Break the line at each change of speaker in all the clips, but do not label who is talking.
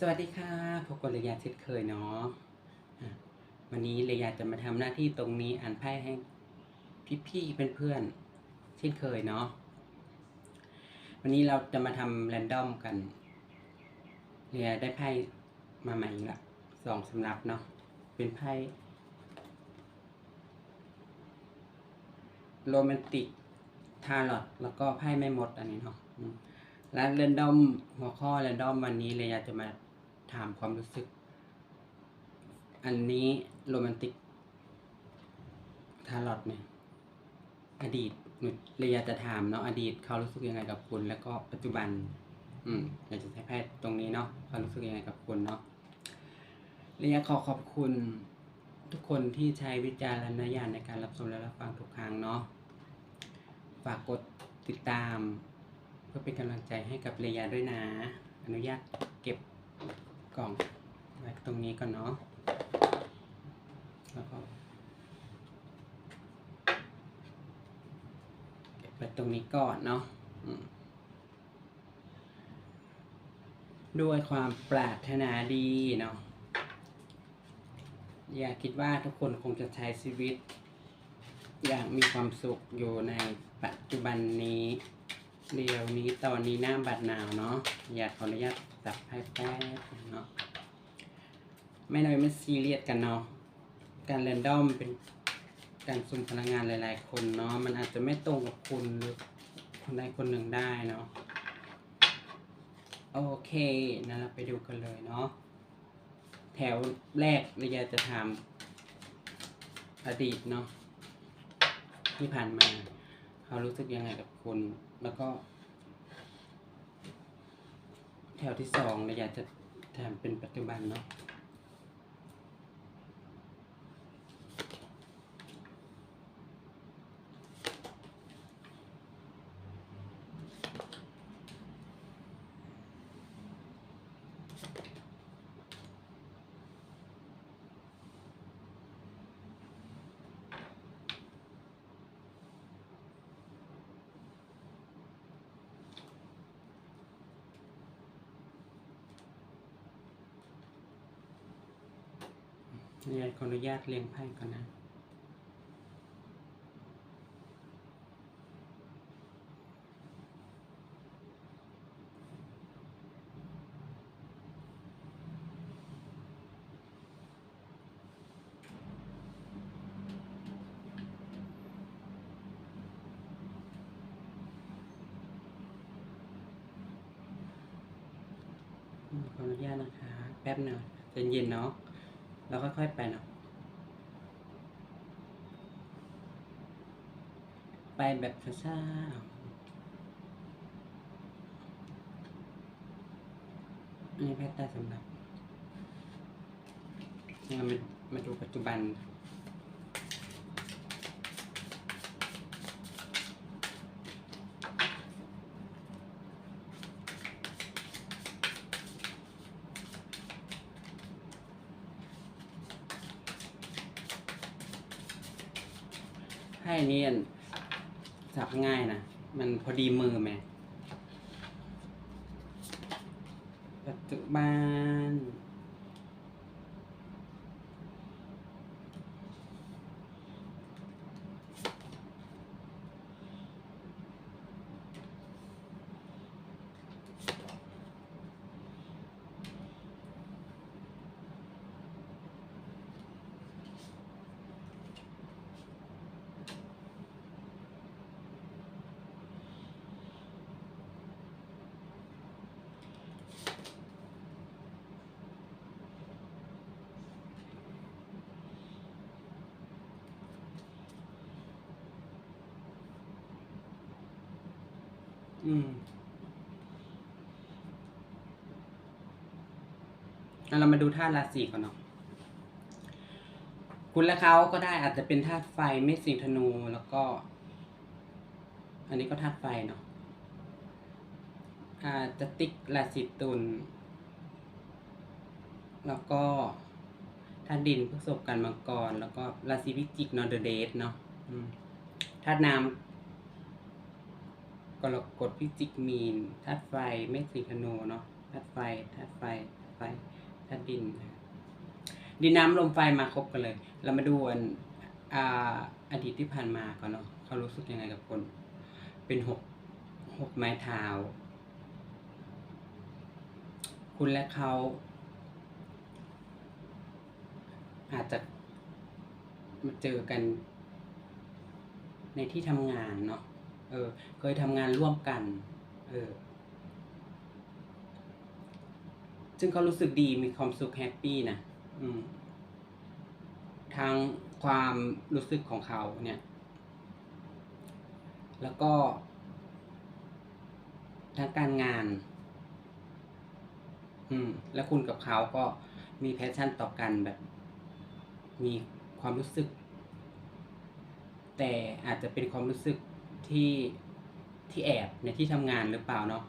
สวัสดีค่ะพบกับเรียาเช่นเคยเนาะวันนี้เรียาจะมาทำหน้าที่ตรงนี้อ่านไพ่ให้พี่ๆเพื่อนๆเช่นเคยเนาะวันนี้เราจะมาทำแรนดอมกันเรียได้ไพ่มาใหม่อีกละสองสำรับเนาะเป็นไพ่โรแมนติกทาร์ลอตแล้วก็ไพ่ไม่หมดอันนี้เนาะและเรนดอมหัวข้อเรนดอมวันนี้เลยอยากจะมา ถามความรู้สึก อันนี้โรแมนติกทารอตเนี่ยอดีตหนูเลยอยากจะถามเนาะอดีตเขารู้สึกยังไงกับคุณ แล้วก็ปัจจุบัน อืมอยากจะใช้แพทย์ตรงนี้เนาะเขารู้สึกยังไงกับคุณเนาะเลยอยากขอขอบคุณ ทุกคนที่ใช้วิจารณญาณในการรับชมและรับฟังทุกครั้งเนาะฝากกดติดตาม เพื่อเป็นกำลังใจให้กับเรียด้วยนะ อนุญาตเก็บ กล่องไว้ตรงนี้ก่อนเนาะแล้วก็เก็บไว้ตรงนี้ก่อนเนาะด้วยความปรารถนาดีเนาะอยากคิดว่าทุกคนคงจะใช้ชีวิต อย่างมีความสุขอยู่ในปัจจุบันนี้ เดี๋ยวนี้ตอนนี้หน้าบัดหนาวเนาะอยากขออนุญาตจับไพ่แป๊บเนาะไม่น้อยไม่ซีเรียสกันเนาะการเรนดอมเป็นการสุ่มพลังงานหลาย ๆ คนเนาะมันอาจจะไม่ตรงกับคุณหรือคนใดคนหนึ่งได้เนาะโอเคนะเราไปดูกันเลยเนาะแถวแรกเราอยากจะถามอดีตเนาะที่ผ่านมา เขารู้สึกยังไงกับคุณแล้วก็ แถวที่สองเราอยากจะถามเป็นปัจจุบันเนาะ เรียนขออนุญาตเรียงไพ่ก่อนนะ ขออนุญาตนะคะ แป๊บหนึ่งใจเย็นๆเนาะ แล้วค่อยๆไปเนาะ ไปแบบช้าๆอันนี้แพทย์ได้สำหรับนี่เรามามาดูปัจจุบันให้อันนี้อัน ง่ายนะ มันพอดีมือไหมปัจจุบัน อืมเรามาดูธาตุราศีก่อนเนาะ คุณและเขาก็ได้อาจจะเป็นธาตุไฟเมษสิงธนูแล้วก็ อันนี้ก็ธาตุไฟเนาะอาจจะติ๊กราศีตุล แล้วก็ธาตุดินพฤษภกันมังกร แล้วก็ราศีพิจิกนอร์เดเดสเนาะธาตุน้ำ กรกฎพิจิกมีนธาตุไฟเมษสิงห์ธนูเนาะธาตุไฟธาตุไฟไฟธาตุดิน ดินน้ำลมไฟมาครบกันเลย เรามาดูอันอดีตที่ผ่านมาก่อนเนาะเขารู้สึกยังไงกับคน เป็นหกหกไม้เท้าคุณและเขา อาจจะมาเจอกันในที่ทำงานเนาะ เออ เคยทำงานร่วมกัน เออ ซึ่งเขารู้สึกดีมีความสุขแฮปปี้นะทางความรู้สึกของเขาเนี่ย แล้วก็ทางการงาน อืม แล้วคุณกับเขาก็มีแพชชั่นต่อกันแบบ มีความรู้สึก แต่อาจจะเป็นความรู้สึก ที่ที่แอบในที่ทำงานหรือเปล่าเนาะ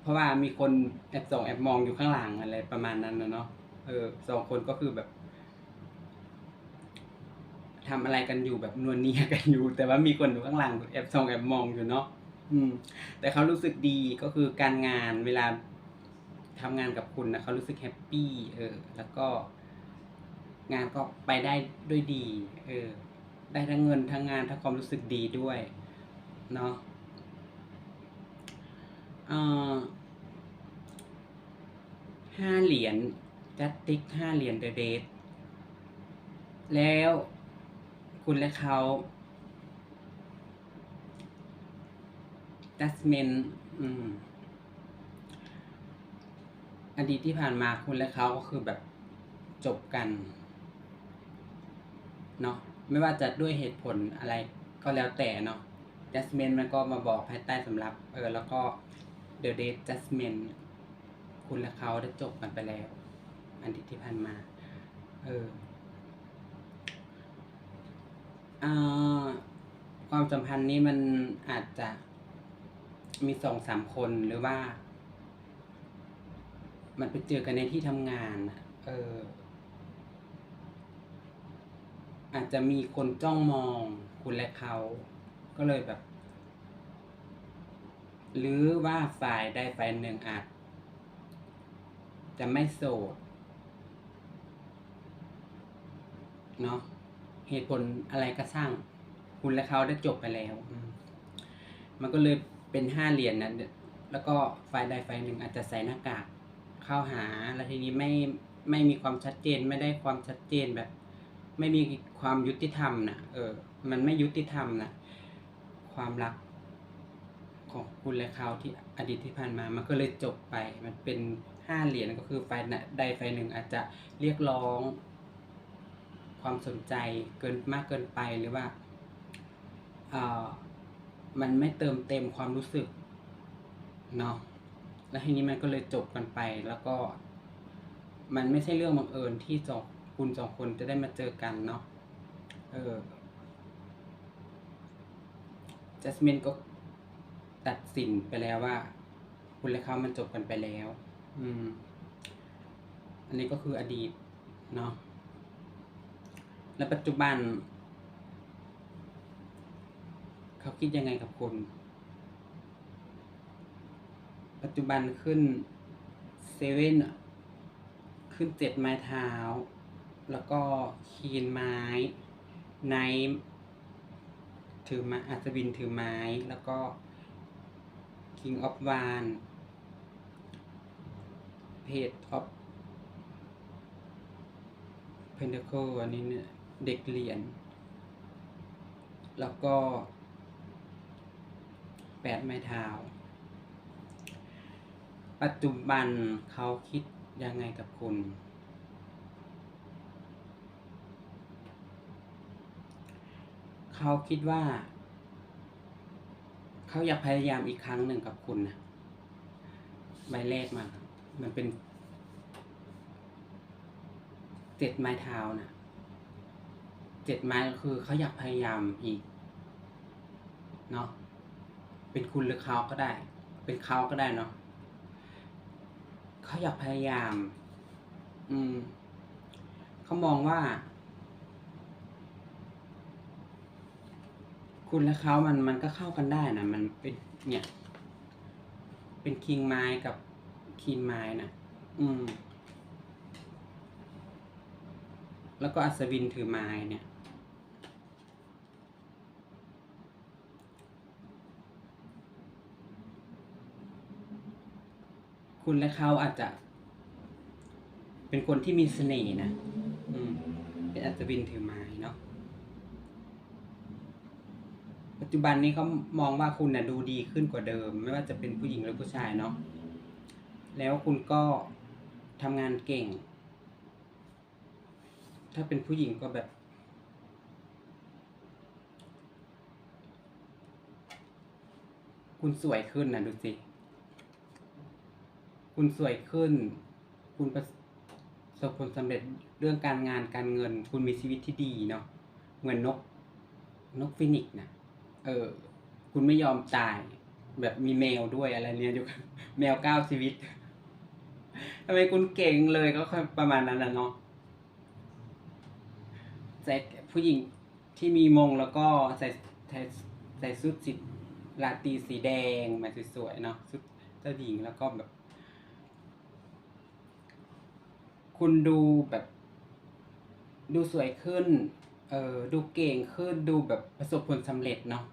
เพราะว่ามีคนแอบส่องแอบมองอยู่ข้างหลังอะไรประมาณนั้นนะเนาะเออสองคนก็คือแบบทำอะไรกันอยู่แบบนวลเนียกันอยู่ แต่ว่ามีคนอยู่ข้างหลังแอบส่องแอบมองอยู่เนาะอืม แต่เขารู้สึกดีก็คือการงานเวลาทำงานกับคุณนะเขารู้สึกแฮปปี้เออ แล้วก็ งานก็ไปได้ด้วยดี เออ ได้ทั้งเงินทั้งงานทั้งความรู้สึกดีด้วย เนาะอ่อห้าเหรียญจัดติ๊กห้าเหรียญเดเดทแล้วคุณและเขาจัสเมนอืมอดีตที่ผ่านมาคุณและเขาก็คือแบบจบกัน เนาะไม่ว่าจะด้วยเหตุผลอะไรก็แล้วแต่เนาะ Jasmine มันก็มาบอกภายใต้สำรับ เออ แล้วก็ The Date Jasmine คุณและเขาได้จบกันไปแล้ว อันที่ที่ผ่านมา เอออความสัมพันธ์นี้มันอาจจะมีสองสามคนหรือว่า มันไปเจอกันในที่ทำงานเออ อาจจะมีคนจ้องมองคุณและเขา ก็เลยแบบ หรือว่าฝ่ายใดฝ่ายหนึ่งอาจจะไม่โสดเนาะเหตุผลอะไรก็สร้าง คุณและเขาได้จบไปแล้วมมันก็เลยเป็นห้าเหรียญนะแล้วก็ฝ่ายใดฝ่ายหนึ่งอาจจะใส่หน้ากากเข้าหา แล้วทีนี้ไม่ไม่มีความชัดเจน ไม่ได้ความชัดเจนแบบ ไม่มีความยุติธรรมนะเออ มันไม่ยุติธรรมนะ ความรักของคุณและเขาที่อดีตที่ผ่านมา มันก็เลยจบไป มันเป็นห้าเหรียญก็คือฝ่ายใดฝ่ายหนึ่งอาจจะเรียกร้อง ความสนใจเกินมากเกินไปหรือว่าเออมันไม่เติมเต็มความรู้สึกเนาะแล้วทีนี้มันก็เลยจบกันไป แล้วก็ มันไม่ใช่เรื่องบังเอิญที่สองคุณสองคนจะได้มาเจอกันเนาะเออ จัสมินก็ตัดสินไปแล้วว่า คุณและเขามันจบกันไปแล้ว อืม อันนี้ก็คืออดีตเนาะและปัจจุบัน เขาคิดยังไงกับคุณ ปัจจุบันขึ้นเซเว่นขึ้นเจ็ดไม้เท้า แล้วก็คีนไม้ไนท์ ถือม้อัศวินถือไม้ แล้วก็ King of w a n Page of Pentacle อันนี้เนี่ยเด็กเหรียญแล้วก็แปดไม้เท้า ปัจจุบันเขาคิดยังไงกับคุณ เขาคิดว่า เขาอยากพยายามอีกครั้งหนึ่งกับคุณนะใบแรกมามันเป็นเจ็ดไม้เท้านะเจ็ดไม้ก็คือเขาอยากพยายามอีกเนาะเป็นคุณหรือเขาก็ได้ เป็นเขาก็ได้เนาะเขาอยากพยายาม อืมเขามองว่า กุณและเขามันมันก็เข้ากันได้นะมันเป็นเนี่ย เป็นคิงไม้กับคีนไม้นะอืม แล้วก็อัศวินถือไม้เนี่ยคุณและเขาอาจจะ เป็นคนที่มีเสน่ห์นะ อืม เป็นอัศวินถือไม้ ปัจจุบันนี้เขามองว่าคุณน่ะดูดีขึ้นกว่าเดิม ไม่ว่าจะเป็นผู้หญิงหรือผู้ชายเนาะแล้วคุณก็ทำงานเก่ง ถ้าเป็นผู้หญิงก็แบบ คุณสวยขึ้นนะดูสิ คุณสวยขึ้น คุณประสบผลสำเร็จเรื่องการงานการเงิน คุณมีชีวิตที่ดีเนาะเหมือนนกนกฟินิกซ์นะ เออคุณไม่ยอมตาย แบบมีแมวด้วยอะไรเนี่ยอยู่แมวเก้าชีวิตทำไมคุณเก่งเลยก็ค่อยประมาณนั้นนะเนาะใส่ผู้หญิงที่มีมงแล้วก็ใส่ใส่ใส่ชุดสีราตรีสีแดงมาสวยๆเนาะชุดเจ้าหญิงแล้วก็แบบ คุณดูแบบ ดูสวยขึ้น เออดูเก่งขึ้นดูแบบประสบผลสำเร็จเนาะ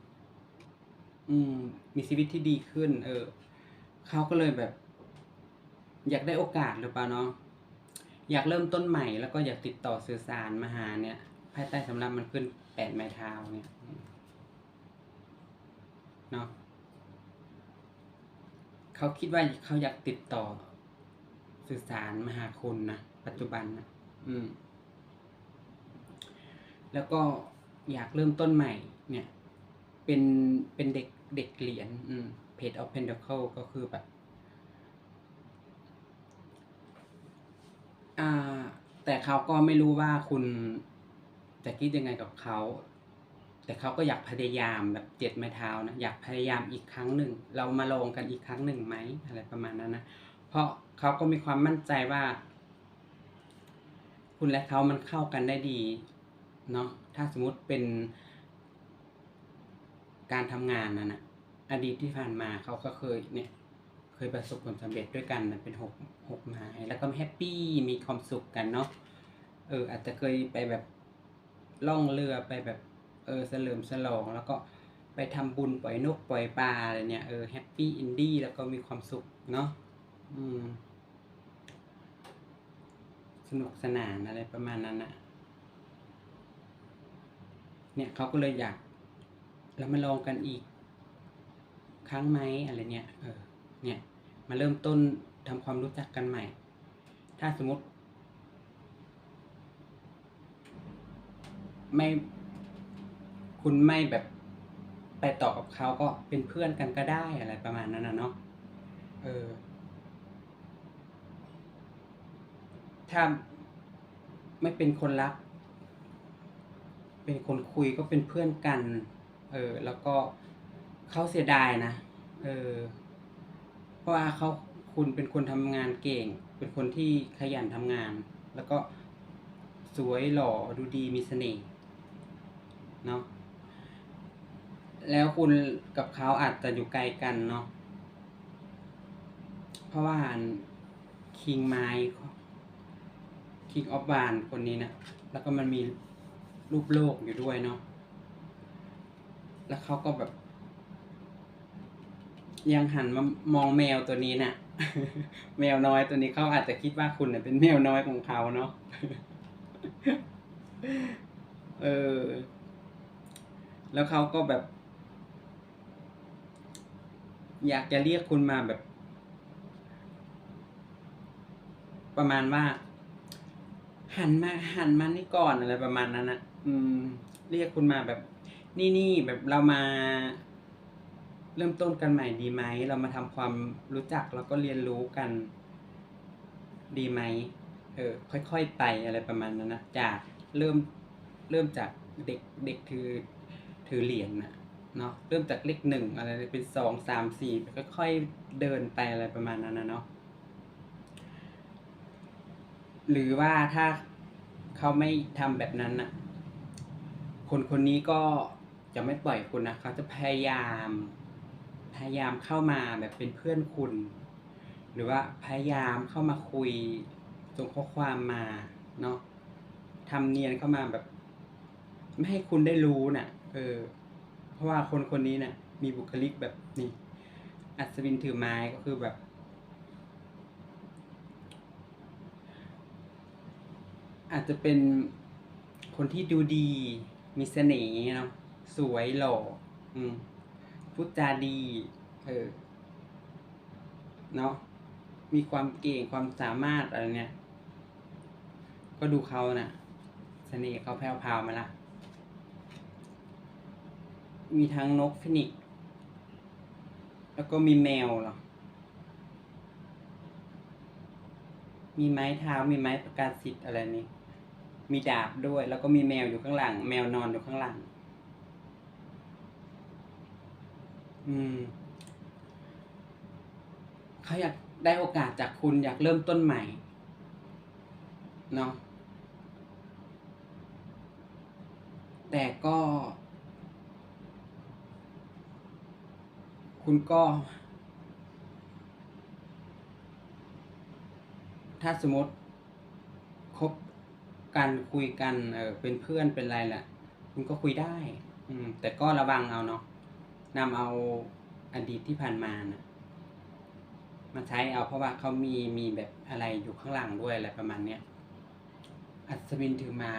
อืม มีชีวิตที่ดีขึ้น เออเขาก็เลยแบบ อยากได้โอกาสหรือเปล่าเนาะอยากเริ่มต้นใหม่แล้วก็อยากติดต่อสื่อสารมาหาเนี่ยภายใต้สำรับมันขึ้นแปดไม้เท้าเนี่ยเนาะเขาคิดว่าเขาอยากติดต่อสื่อสารมาหาคุณนะปัจจุบันนะอืม แล้วก็อยากเริ่มต้นใหม่เนี่ย เป็นเป็นเด็กเด็กเหรียญอืม Page of Pentacle ก็คือแบบอ่า แต่เขาก็ไม่รู้ว่าคุณจะคิดยังไงกับเขา แต่เขาก็อยากพยายามแบบเจ็ดไม้เท้านะ อยากพยายามอีกครั้งหนึ่ง เรามาลงกันอีกครั้งหนึ่งไหมอะไรประมาณนั้นนะ เพราะเขาก็มีความมั่นใจว่า คุณและเขามันเข้ากันได้ดี เนาะ ถ้าสมมติเป็น การทำงานนะนะอดีตที่ผ่านมาเขาก็เคยเนี่ยเคยประสบผลสำเร็จด้วยกันเป็นหกหกไม้แล้วก็แฮปปี้มีความสุขกันเนาะเอออาจจะเคยไปแบบล่องเรือไปแบบเออเสลิมฉลอง แล้วก็ไปทำบุญปล่อยนกปล่อยปลาอะไรเนี่ยเออแฮปปี้อินดี้แล้วก็มีความสุขเนาะอืมสนุกสนานอะไรประมาณนั้นนะเนี่ยเขาก็เลยอยาก แล้วมาลองกันอีกครั้งไหมอะไรเนี่ยเออเนี่ยมาเริ่มต้นทำความรู้จักกันใหม่ ถ้าสมมติ ไม่คุณไม่แบบไปต่อกับเขาก็เป็นเพื่อนกันก็ได้อะไรประมาณนั้นนะเนาะเออถ้าไม่เป็นคนรัก เป็นคนคุยก็เป็นเพื่อนกัน เออ แล้วก็เขาเสียดายนะเออเพราะว่าเขาคุณเป็นคนทำงานเก่ง เป็นคนที่ขยันทำงาน แล้วก็สวยหล่อดูดีมีเสน่ห์เนาะแล้วคุณกับเขาอาจจะอยู่ไกลกันเนาะเพราะว่าคิงไม้คิงออฟบานคนนี้เนะแล้วก็มันมีรูปโลกอยู่ด้วยเนาะ แล้วเขาก็แบบ ยังหันมามองแมวตัวนี้น่ะ แมวน้อยตัวนี้เขาอาจจะคิดว่าคุณเน่ยเป็นแมวน้อยของเขาเนาะเออ แล้วเขาก็แบบ อยากจะเรียกคุณมาแบบ ประมาณว่า หันมาหันมานี่ก่อนอะไรประมาณนั้นนะอืม เรียกคุณมาแบบ นี่นี่แบบเรามาเริ่มต้นกันใหม่ดีไหม เรามาทำความรู้จักแล้วก็เรียนรู้กัน ดีไหมเออค่อยๆไปอะไรประมาณนั้นนะจากเริ่มเริ่มจากเด็กเด็กถือถือเหรียญนะเนาะเริ่มจากเลขหนึ่งอะไรเป็นสองสามสี่ค่อยๆเดินไปอะไรประมาณนั้นนะเนาะหรือว่าถ้าเขาไม่ทำแบบนั้นน่ะคนคนนี้ก็ จะไม่ปล่อยคุณนะเขาจะพยายาม พยายามเข้ามาแบบเป็นเพื่อนคุณ หรือว่าพยายามเข้ามาคุยส่งข้อความมาเนาะทำเนียนเข้ามาแบบ ไม่ให้คุณได้รู้น่ะ เออ เพราะว่าคนคนนี้น่ะ มีบุคลิกแบบนี้อัศวินถือไม้ก็คือแบบ อาจจะเป็นคนที่ดูดีมีเสน่ห์เนาะ สวยหล่ออืมพูดจาดี เออ เนาะมีความเก่งความสามารถอะไรเนี่ย ก็ดูเขาน่ะเสน่ห์เขาแผ่วพาวมาละมีทั้งนกฟินิก แล้วก็มีแมวเหรอ มีไม้เท้า มีไม้ประกาศสิทธิ์อะไรนี่ มีดาบด้วย แล้วก็มีแมวอยู่ข้างหลัง แมวนอนอยู่ข้างหลัง อืมเขาอยากได้โอกาสจากคุณอยากเริ่มต้นใหม่เนาะแต่ก็ คุณก็ ถ้าสมมติคบกันคุยกันเออเป็นเพื่อนเป็นไรแหละคุณก็คุยได้ อืม แต่ก็ระวังเอาเนาะ นำเอาอดีตที่ผ่านมานะมาใช้เอาเพราะว่าเขามีมีแบบอะไรอยู่ข้างหลังด้วยอะไรประมาณเนี้ยอัศวินถือไม้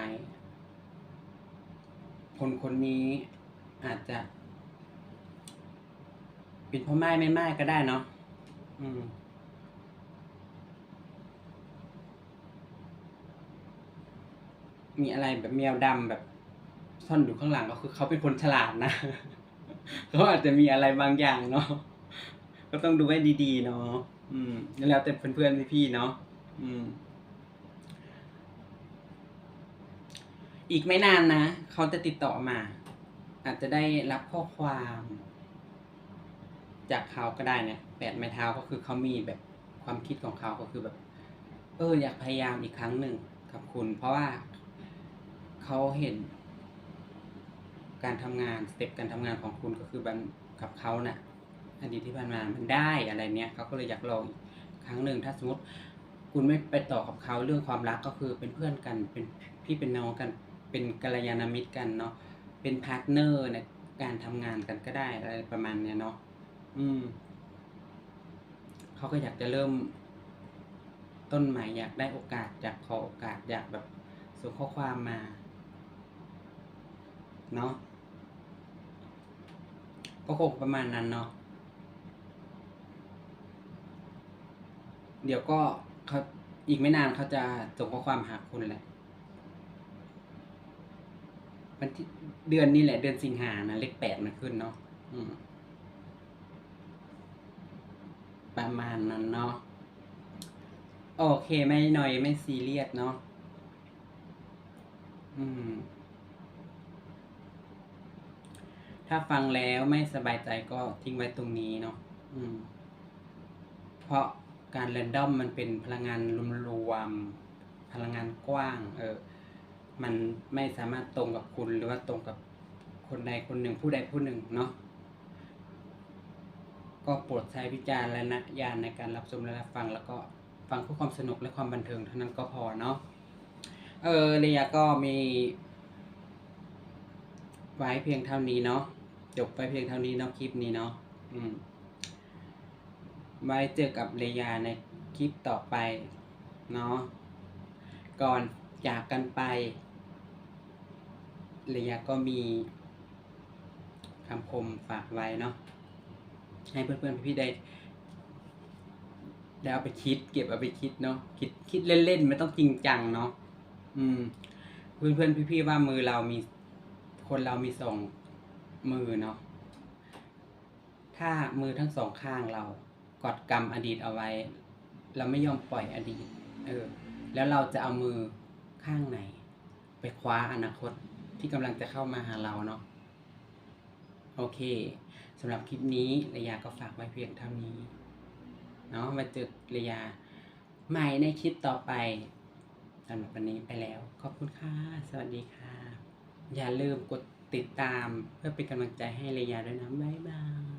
คนคนนี้อาจจะ เป็นพ่อไม้ไม่ไม้ก็ได้เนาะอืมมีอะไรแบบแมวดำแบบซ่อนอยู่ข้างหลังก็คือเขาเป็นคนฉลาดนะ เขาอาจจะมีอะไรบางอย่างเนาะก็ต้องดูให้ดีๆเนาะอืมแล้วแต่เพื่อนๆพี่ๆเนาะอืม อีกไม่นานนะเขาจะติดต่อมา อาจจะได้รับข้อความ จากเขาก็ได้เนี่ยแปดไม้เท้าก็คือเขามีแบบความคิดของเขาก็คือแบบ เออ อยากพยายามอีกครั้งหนึ่งกับคุณ เพราะว่าเขาเห็น การทำงานสเต็ปการทำงานของคุณก็คือบันกับเขาน่ะอดีตที่ผ่านมามันได้อะไรเนี้ยเขาก็เลยอยากลองอีกครั้งหนึ่งถ้าสมมติคุณไม่ไปต่อกับเขาเรื่องความรักก็คือเป็นเพื่อนกันเป็นพี่เป็นน้องกันเป็นกัลยาณมิตรกันเนาะเป็นพาร์ทเนอร์ในการทำงานกันก็ได้อะไรประมาณเนี้ยเนาะอืมเขาก็อยากจะเริ่ม ต้นใหม่อยากได้โอกาสอยากขอโอกาสอยากแบบส่งข้อความมาเนาะ ก็คงประมาณนั้นเนาะเดี๋ยวก็เขาอีกไม่นานเขาจะส่งข้อความหาคุณแหละวันที่เดือนนี้แหละ เดือนสิงหานะเลขแปดมันขึ้นเนาะประมาณนั้นเนาะโอเคไม่หน่อยไม่ซีเรียสเนาะอืม ถ้าฟังแล้วไม่สบายใจก็ทิ้งไว้ตรงนี้เนาะอืม เพราะการแรนดอมมันเป็นพลังงานรวมๆพลังงานกว้าง เออ มันไม่สามารถตรงกับคุณหรือว่าตรงกับคนใดคนหนึ่งผู้ใดผู้หนึ่งเนาะก็โปรดใช้วิจารณญาณในการรับชมและรับฟัง แล้วก็ฟังเพื่อความสนุกและความบันเทิงเท่านั้นก็พอเนาะเออเรียก็มี ไว้เพียงเท่านี้เนาะ จบไปเพียงเท่านี้เนาะคลิปนี้เนาะอืมไว้เจอกับเรียในคลิปต่อไป เนาะก่อนจากกันไปเรียก็มีคำคมฝากไว้เนาะให้เพื่อนๆพี่ๆได้ได้เอาไปคิด เก็บเอาไปคิดเนาะคิดคิดเล่นๆไม่ต้องจริงจังเนาะอืม เพื่อนๆพี่ๆว่ามือเรามีคนเรามีสอง มือเนาะ ถ้ามือทั้งสองข้างเรากอดกรรมอดีตเอาไว้ เราไม่ยอมปล่อยอดีต เออ แล้วเราจะเอามือข้างไหน ไปคว้าอนาคตที่กำลังจะเข้ามาหาเราเนาะ โอเคสำหรับคลิปนี้ระยาก็ฝากไว้เพียงเท่านี้ เนาะมาเจอระยาใหม่ในคลิปต่อไปสำหรับวันนี้ไปแล้ว ขอบคุณค่ะ สวัสดีค่ะ อย่าลืมกด ติดตามเพื่อเป็นกำลังใจให้ระยะด้วยนะ บ๊ายบาย